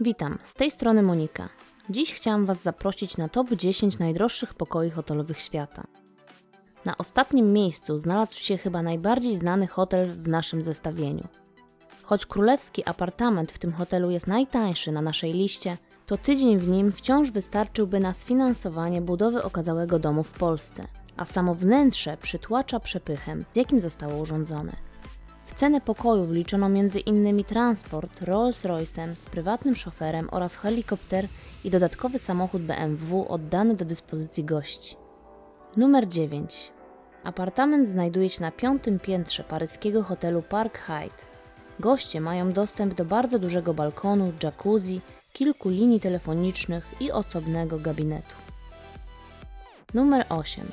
Witam, z tej strony Monika. Dziś chciałam Was zaprosić na top 10 najdroższych pokoi hotelowych świata. Na ostatnim miejscu znalazł się chyba najbardziej znany hotel w naszym zestawieniu. Choć królewski apartament w tym hotelu jest najtańszy na naszej liście, to tydzień w nim wciąż wystarczyłby na sfinansowanie budowy okazałego domu w Polsce, a samo wnętrze przytłacza przepychem, z jakim zostało urządzone. W cenę pokoju wliczono m.in. transport Rolls-Royce'em z prywatnym szoferem oraz helikopter i dodatkowy samochód BMW oddany do dyspozycji gości. Numer 9. Apartament znajduje się na piątym piętrze paryskiego hotelu Park Hyatt. Goście mają dostęp do bardzo dużego balkonu, jacuzzi, kilku linii telefonicznych i osobnego gabinetu. Numer 8.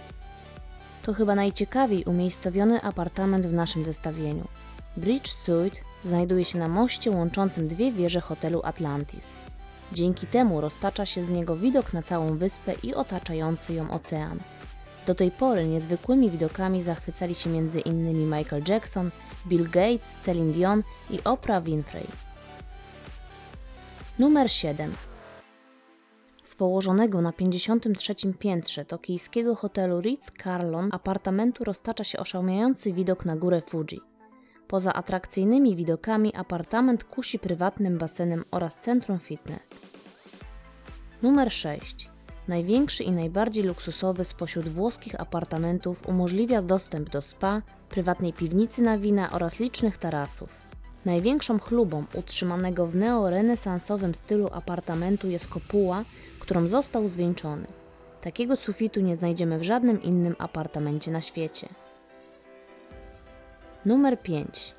To chyba najciekawiej umiejscowiony apartament w naszym zestawieniu. Bridge Suite znajduje się na moście łączącym dwie wieże hotelu Atlantis. Dzięki temu roztacza się z niego widok na całą wyspę i otaczający ją ocean. Do tej pory niezwykłymi widokami zachwycali się m.in. Michael Jackson, Bill Gates, Celine Dion i Oprah Winfrey. Numer 7. Położonego na 53 piętrze tokijskiego hotelu Ritz-Carlton apartamentu roztacza się oszałamiający widok na górę Fuji. Poza atrakcyjnymi widokami apartament kusi prywatnym basenem oraz centrum fitness. Numer 6. Największy i najbardziej luksusowy spośród włoskich apartamentów umożliwia dostęp do spa, prywatnej piwnicy na wina oraz licznych tarasów. Największą chlubą utrzymanego w neorenesansowym stylu apartamentu jest kopuła, którą został zwieńczony. Takiego sufitu nie znajdziemy w żadnym innym apartamencie na świecie. Numer 5.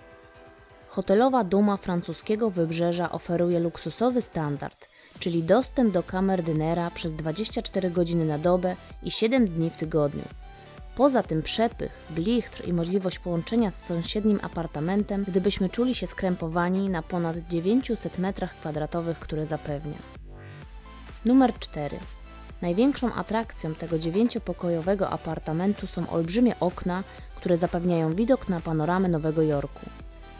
Hotelowa duma francuskiego wybrzeża oferuje luksusowy standard, czyli dostęp do kamer dynera przez 24 godziny na dobę i 7 dni w tygodniu. Poza tym przepych, blichtr i możliwość połączenia z sąsiednim apartamentem, gdybyśmy czuli się skrępowani na ponad 900 m2, które zapewnia. Numer 4. Największą atrakcją tego dziewięciopokojowego apartamentu są olbrzymie okna, które zapewniają widok na panoramę Nowego Jorku.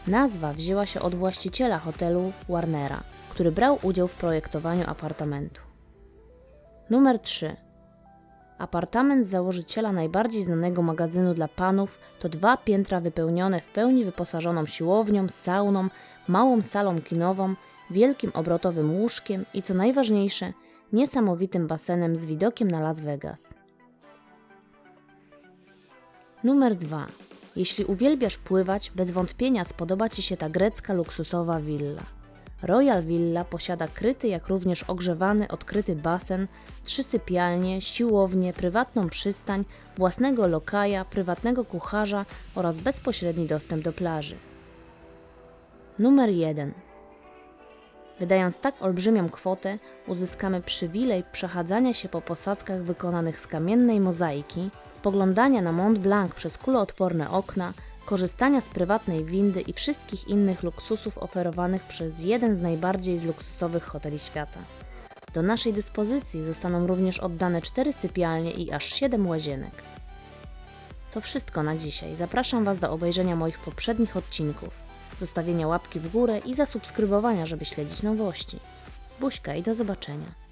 Nazwa wzięła się od właściciela hotelu Warnera, który brał udział w projektowaniu apartamentu. Numer 3. Apartament założyciela najbardziej znanego magazynu dla panów to dwa piętra wypełnione w pełni wyposażoną siłownią, sauną, małą salą kinową, wielkim obrotowym łóżkiem i co najważniejsze, niesamowitym basenem z widokiem na Las Vegas. Numer 2. Jeśli uwielbiasz pływać, bez wątpienia spodoba Ci się ta grecka luksusowa willa. Royal Villa posiada kryty, jak również ogrzewany, odkryty basen, trzy sypialnie, siłownię, prywatną przystań, własnego lokaja, prywatnego kucharza oraz bezpośredni dostęp do plaży. Numer 1. Wydając tak olbrzymią kwotę, uzyskamy przywilej przechadzania się po posadzkach wykonanych z kamiennej mozaiki, spoglądania na Mont Blanc przez kuloodporne okna, korzystania z prywatnej windy i wszystkich innych luksusów oferowanych przez jeden z najbardziej zluksusowych hoteli świata. Do naszej dyspozycji zostaną również oddane cztery sypialnie i aż siedem łazienek. To wszystko na dzisiaj. Zapraszam Was do obejrzenia moich poprzednich odcinków, zostawienia łapki w górę i zasubskrybowania, żeby śledzić nowości. Buźka i do zobaczenia.